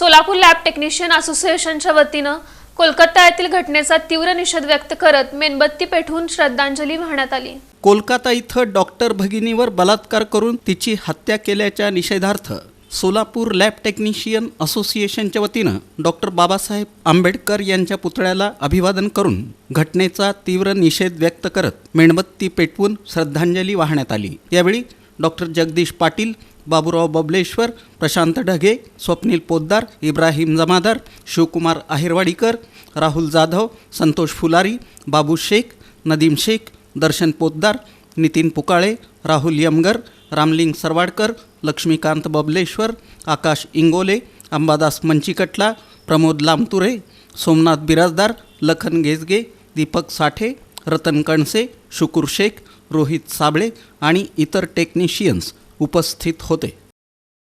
Solapur lab technician असोसिएशनच्या वतीनं कोलकाता येथील घटनेचा तीव्र निषेध व्यक्त करत मेणबत्ती पेटवून श्रद्धांजली वाहण्यात आली. कोलकाता इथं डॉक्टर भगिनीवर बलात्कार करून तिची हत्या केल्याच्या निषेधार्थ सोलापूर लॅब टेक्निशियन असोसिएशनच्या वतीनं डॉक्टर बाबासाहेब आंबेडकर यांच्या पुतळ्याला अभिवादन करून घटनेचा तीव्र निषेध व्यक्त करत मेणबत्ती पेटवून श्रद्धांजली वाहण्यात आली. यावेळी डॉक्टर जगदीश पाटील बाबूराव बबलेश्वर प्रशांत ढगे स्वप्नील पोद्दार इब्राहिम जमादार शिवकुमार आहेरवाडीकर राहुल जाधव संतोष फुलारी बाबू शेख नदीम शेख दर्शन पोद्दार नितीन पुकाळे राहुल यमगर रामलिंग सरवाडकर लक्ष्मीकांत बबलेश्वर आकाश इंगोले अंबादास मंचिकटला प्रमोद लामतुरे सोमनाथ बिराजदार लखन गेजगे दीपक साठे रतन कणसे शुकूर शेख रोहित साबळे आणि इतर टेक्निशियन्स उपस्थित होते.